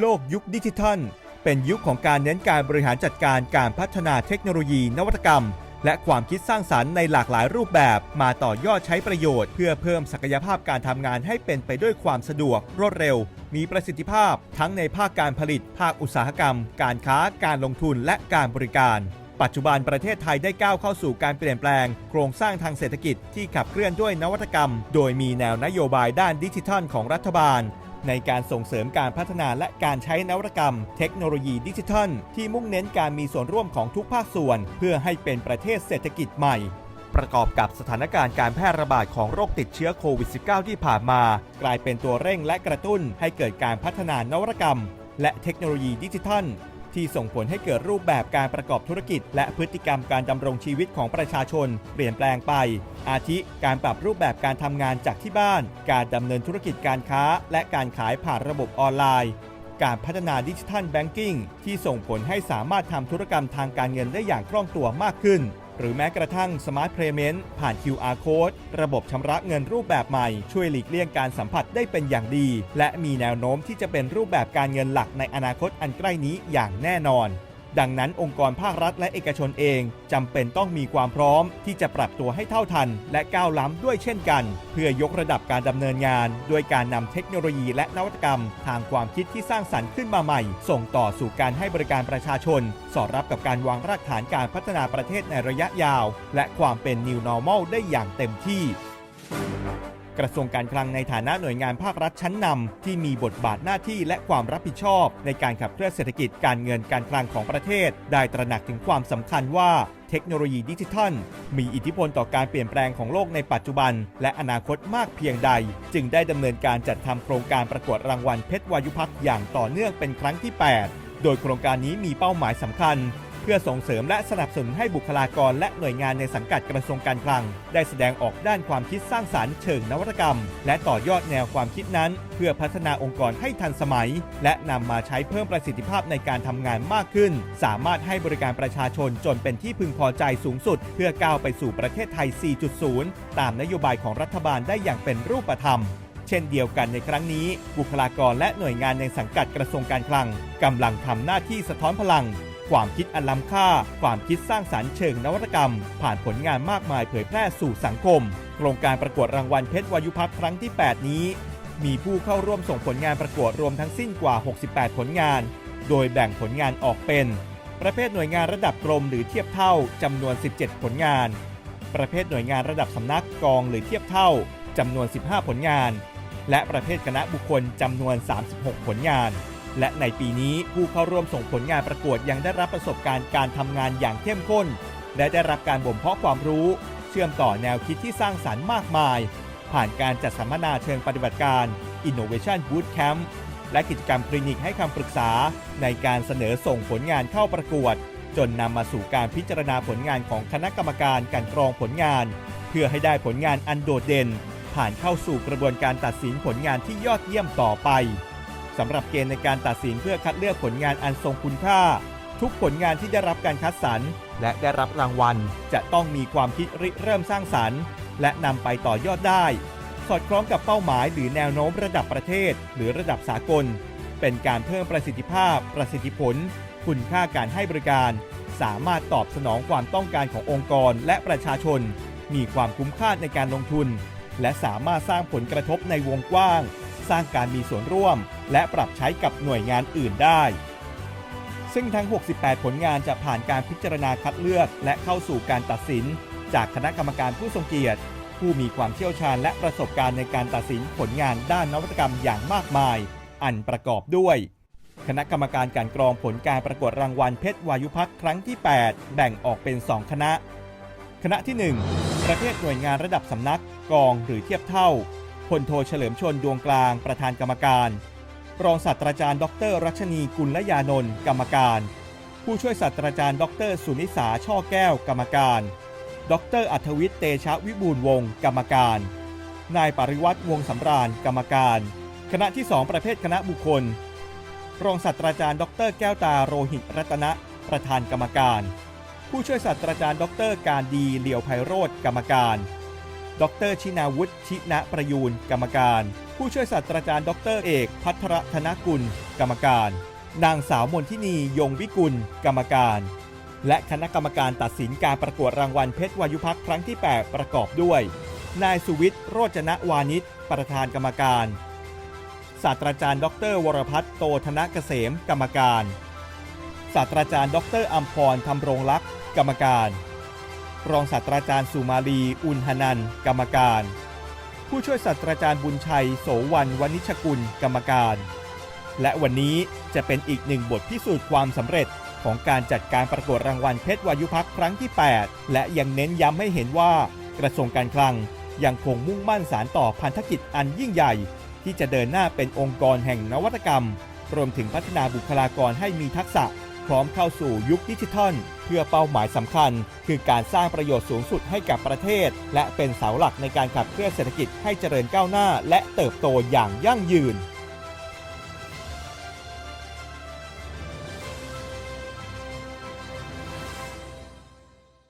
โลกยุคดิจิทัล เป็นยุคของการเน้นการบริหารจัดการการพัฒนาเทคโนโลยี นวัตกรรม และความคิดสร้างสรรค์ในหลากหลายรูปแบบ มาต่อยอดใช้ประโยชน์ เพื่อเพิ่มศักยภาพการทำงานให้เป็นไปด้วยความสะดวก รวดเร็ว มีประสิทธิภาพ ทั้งในภาคการผลิต ภาคอุตสาหกรรม การค้า การลงทุนและการบริการปัจจุบันประเทศไทยได้ก้าวเข้าสู่การเปลี่ยนแปลง โครงสร้างทางเศรษฐกิจที่ขับเคลื่อนด้วยนวัตกรรม โดยมีแนวนโยบายด้านดิจิทัลของรัฐบาล ในการส่งเสริมการพัฒนาและการใช้นวัตกรรม เทคโนโลยีดิจิทัล ที่มุ่งเน้นการมีส่วนร่วมของทุกภาคส่วน เพื่อให้เป็นประเทศเศรษฐกิจใหม่ประกอบกับสถานการณ์การแพร่ระบาดของโรคติดเชื้อโควิด -19 ที่ผ่านมา กลายเป็นตัวเร่งและกระตุ้นให้เกิดการพัฒนานวัตกรรม และเทคโนโลยีดิจิทัล ที่ส่งผลให้เกิดรูปแบบการประกอบธุรกิจ และพฤติกรรมการดำรงชีวิตของประชาชน เปลี่ยนแปลงไป อาทิ การปรับรูปแบบการทำงานจากที่บ้าน การดำเนินธุรกิจการค้า และการขายผ่านระบบออนไลน์ การพัฒนาดิจิทัลแบงกิ้งที่ส่งผลให้สามารถทำธุรกรรมทางการเงินได้อย่างคล่องตัวมากขึ้น หรือแม้กระทั่ง Smart Payment ผ่าน QR Code ระบบชำระเงินรูปแบบใหม่ ช่วยหลีกเลี่ยงการสัมผัสได้เป็นอย่างดี และมีแนวโน้มที่จะเป็นรูปแบบการเงินหลักในอนาคตอันใกล้นี้อย่างแน่นอน ดังนั้นองค์กรภาครัฐและเอกชนเองจำเป็นต้องมีความพร้อมที่จะปรับตัวให้เท่าทัน และก้าวล้ำด้วยเช่นกัน เพื่อยกระดับการดำเนินงาน ด้วยการนำเทคโนโลยีและนวัตกรรม ทางความคิดที่สร้างสรรค์ขึ้นมาใหม่ ส่งต่อสู่การให้บริการประชาชน สอดรับกับการวางรากฐานการพัฒนาประเทศในระยะยาว และความเป็น New Normal ได้อย่างเต็มที่ กระทรวงการคลังในฐานะหน่วยงานภาครัฐชั้นนำที่มีบทบาทหน้าที่และความรับผิดชอบ ในการขับเคลื่อนเศรษฐกิจการเงินการคลังของประเทศ ได้ตระหนักถึงความสำคัญว่าเทคโนโลยีดิจิทัล มีอิทธิพลต่อการเปลี่ยนแปลงของโลกในปัจจุบัน และอนาคตมากเพียงใด จึงได้ดำเนินการจัดทำโครงการประกวดรางวัลเพชรวายุพักอย่างต่อเนื่องเป็นครั้งที่ 8 โดยโครงการนี้มีเป้าหมายสำคัญ เพื่อส่งเสริมและสนับสนุนให้บุคลากรและหน่วยงานในสังกัดกระทรวงการคลัง ได้แสดงออกด้านความคิดสร้างสารรค์เชิงนวัตกรรม และต่อยอดแนวความคิดนั้น เพื่อพัฒนาองค์กรให้ทันสมัย และนำมาใช้เพิ่มประสิทธิภาพในการทำงานมากขึ้น สามารถให้บริการประชาชนจนเป็นที่พึงพอใจสูงสุด เพื่อก้าวไปสู่ประเทศไทย 4.0 ตามนโยบายของรัฐบาลได้อย่างเป็นรูปธรรมเช่นเดียวกันในครั้งนี้ บุคลากรและหน่วยงานในสังกัดกระทรวงการคลังกำลังทำหน้าที่สะท้อนพลัง ความคิดอันล้ำค่า ความคิดสร้างสรรค์เชิงนวัตกรรม ผ่านผลงานมากมายเผยแพร่สู่สังคม โครงการประกวดรางวัลเพชรวายุพักษ์ครั้งที่ 8 นี้ มีผู้เข้าร่วมส่งผลงานประกวดรวมทั้งสิ้นกว่า 68 ผลงาน โดยแบ่งผลงานออกเป็น ประเภทหน่วยงานระดับกรมหรือเทียบเท่าจำนวน 17 ผลงาน ประเภทหน่วยงานระดับสำนักกองหรือเทียบเท่าจำนวน 15 ผลงาน และประเภทคณะบุคคลจำนวน 36 ผลงาน และในปีนี้ผู้เข้าร่วมส่งผลงานประกวดยังได้รับประสบการณ์การทำงานอย่างเข้มข้น และได้รับการบ่มเพาะความรู้ เชื่อมต่อแนวคิดที่สร้างสรรค์มากมาย ผ่านการจัดสัมมนาเชิงปฏิบัติการ Innovation Bootcamp และกิจกรรมคลินิกให้คำปรึกษา ในการเสนอส่งผลงานเข้าประกวด จนนำมาสู่การพิจารณาผลงานของคณะกรรมการกลันกรองผลงาน เพื่อให้ได้ผลงานอันโดดเด่น ผ่านเข้าสู่กระบวนการตัดสินผลงานที่ยอดเยี่ยมต่อไป สำหรับเกณฑ์ในการตัดสินเพื่อคัดเลือกผลงานอันทรงคุณค่า ทุกผลงานที่ได้รับการคัดสรรและได้รับรางวัล จะต้องมีความคิดริเริ่มสร้างสรรค์ และนำไปต่อยอดได้ สอดคล้องกับเป้าหมายหรือแนวโน้มระดับประเทศ หรือระดับสากล เป็นการเพิ่มประสิทธิภาพ ประสิทธิผล คุณค่าการให้บริการ สามารถตอบสนองความต้องการขององค์กรและประชาชน มีความคุ้มค่าในการลงทุน และสามารถสร้างผลกระทบในวงกว้าง สร้างการมีส่วนร่วม และปรับใช้กับหน่วยงานอื่นได้ ซึ่งทั้ง 68 ผลงานจะผ่านการพิจารณาคัดเลือก และเข้าสู่การตัดสิน จากคณะกรรมการผู้ทรงเกียรติ ผู้มีความเชี่ยวชาญและประสบการณ์ในการตัดสินผลงานด้านนวัตกรรมอย่างมากมาย อันประกอบด้วย คณะกรรมการการกรองผลการประกวดรางวัลเพชรวายุพักครั้งที่ 8 แบ่งออกเป็น 2 คณะ คณะที่ 1 ประเภทหน่วยงานระดับสำนักกองหรือเทียบเท่าพลโทเฉลิมชนดวงกลางประธานกรรมการ รองศาสตราจารย์ ดร รัชนีกุลยานนท์กรรมการ ผู้ช่วยศาสตราจารย์ ดร สุนิสาช่อแก้วกรรมการ ดร อัธวิทย์เตชะวิบูลย์วงศ์กรรมการ นายปริวัติวงศ์สำราญกรรมการ คณะที่ 2 ประเภทคณะบุคคล รองศาสตราจารย์ ดร แก้วตาโรหิตรัตนะประธานกรรมการ ผู้ช่วยศาสตราจารย์ ดร การดีเหลียวไพโรธกรรมการ ดรชินาวุฒิชินะประยูนกรรมการ ผู้ช่วยศาสตราจารย์ ดรเอก พัทรธนกุล กรรมการ นางสาวมนทินียงวิกุล กรรมการ และคณะกรรมการตัดสินการประกวดรางวัลเพชรวายุพักครั้งที่ 8 ประกอบด้วย นายสุวิทย์โรจนะวานิชประธานกรรมการศาสตราจารย์ ดร วรพัฒน์โตธนเกษม กรรมการศาสตราจารย์ ดรอัมพรธรรมรงลักษ์กรรมการ รองศาสตราจารย์สุมาลี อุณหนันท์กรรมการ ผู้ช่วยศาสตราจารย์บุญชัย โสวันวณิชกุล กรรมการ และวันนี้จะเป็นอีกหนึ่งบทพิสูจน์ความสำเร็จของการจัดการประกวดรางวัลเพชรวายุพักครั้งที่ 8 และยังเน้นย้ำให้เห็นว่ากระทรวงการคลังยังคงมุ่งมั่นสารต่อพันธกิจอันยิ่งใหญ่ ที่จะเดินหน้าเป็นองค์กรแห่งนวัตกรรม รวมถึงพัฒนาบุคลากรให้มีทักษะ พร้อมเข้าสู่ยุคดิจิทัล เพื่อเป้าหมายสำคัญ คือการสร้างประโยชน์สูงสุดให้กับประเทศ และเป็นเสาหลักในการขับเคลื่อนเศรษฐกิจให้เจริญก้าวหน้า และเติบโตอย่างยั่งยืน